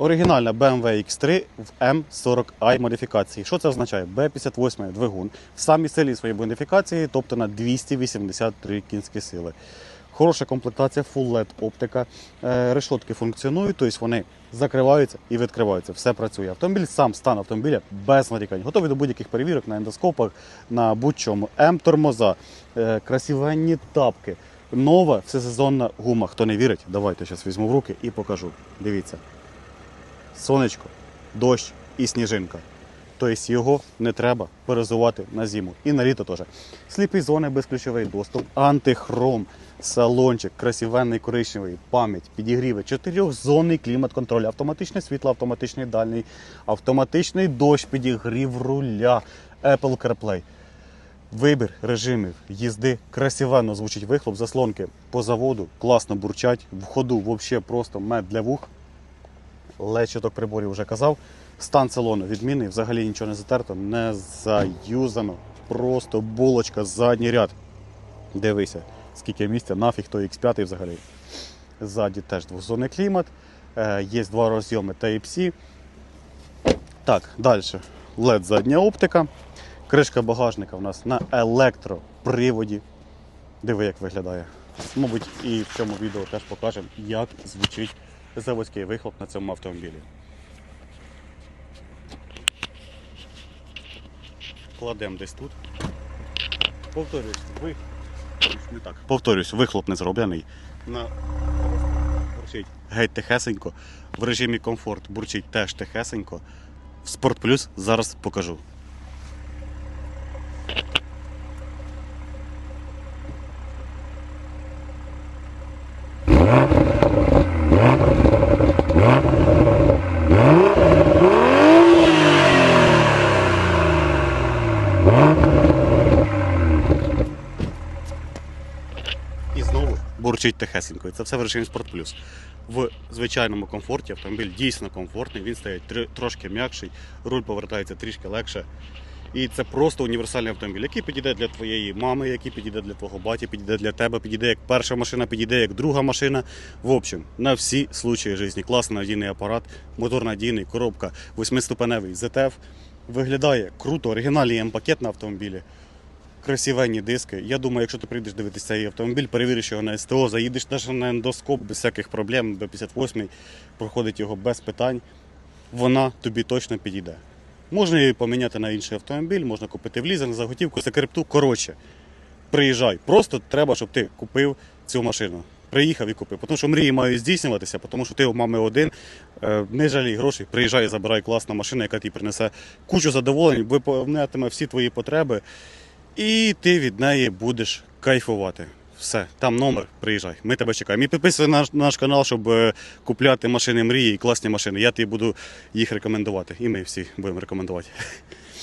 Оригінальна BMW X3 в M40i модифікації. Що це означає? B58 двигун в самій силі своєї модифікації, тобто на 283 кінські сили. Хороша комплектація, Full LED оптика. Е, Решотки функціонують, тобто вони закриваються і відкриваються. Все працює. Автомобіль сам стан автомобіля без нарікань. Готовий до будь-яких перевірок на ендоскопах, на будь-чому. М-тормоза, е, красивенні тапки. Нова всесезонна гума. Хто не вірить, давайте зараз візьму в руки і покажу. Дивіться. Сонечко, дощ і сніжинка. Тобто його не треба перезувати на зиму. І на літо теж. Сліпі зони, безключовий доступ, антихром, салончик, красивенний коричневий, пам'ять, підігріви, чотирьохзонний клімат-контроль, автоматичне світло, автоматичний дальній, автоматичний дощ, підігрів руля, Apple CarPlay. Вибір режимів їзди красивенно звучить вихлоп, заслонки по заводу, класно бурчать, в ходу взагалі просто мед для вух. Лечоток приборів вже казав. Стан салону відмінний, взагалі нічого не затерто, не заюзано. Просто булочка, задній ряд. Дивися, скільки місця, нафіг той X5 взагалі. Ззаді теж двозонний клімат. Е, є два розйоми Type-C. Так, далі. LED задня оптика. Кришка багажника у нас на електроприводі. Диви, як виглядає. Мабуть, і в цьому відео теж покажемо, як звучить заводський вихлоп на цьому автомобілі. Кладемо десь тут. Повторюсь, ви... не так. Повторюсь, вихлоп не зроблений. На... Бурчить геть тихесенько. В режимі комфорт бурчить теж тихесенько. В Спорт Плюс зараз покажу. І знову бурчить тихесенько. Це все в режимі Спорт Плюс. В звичайному комфорті автомобіль дійсно комфортний, він стає тр- трошки м'якший, руль повертається трішки легше. І це просто універсальний автомобіль, який підійде для твоєї мами, який підійде для твого баті, підійде для тебе, підійде як перша машина, підійде як друга машина. В общем, на всі случаї житті. Класний надійний апарат, мотор надійний, коробка, восьмиступеневий ZF. Виглядає круто, оригінальний М-пакет на автомобілі. Красивенні диски. Я думаю, якщо ти прийдеш дивитися цей автомобіль, перевіриш його на СТО, заїдеш навіть на ендоскоп без всяких проблем, Б58 проходить його без питань, вона тобі точно підійде. Можна її поміняти на інший автомобіль, можна купити в лізинг, заготівку, за крипту. Коротше, приїжджай. Просто треба, щоб ти купив цю машину. Приїхав і купив. Тому що мрії мають здійснюватися, тому що ти у мами один, е, не жалій грошей, приїжджай і забирай класна машина, яка тобі принесе кучу задоволень, виповнятиме всі твої потреби, і ти від неї будеш кайфувати. Все, там номер, приїжджай. Ми тебе чекаємо. І підписуй наш, наш канал, щоб е, купляти машини мрії і класні машини. Я тобі буду їх рекомендувати. І ми всі будемо рекомендувати.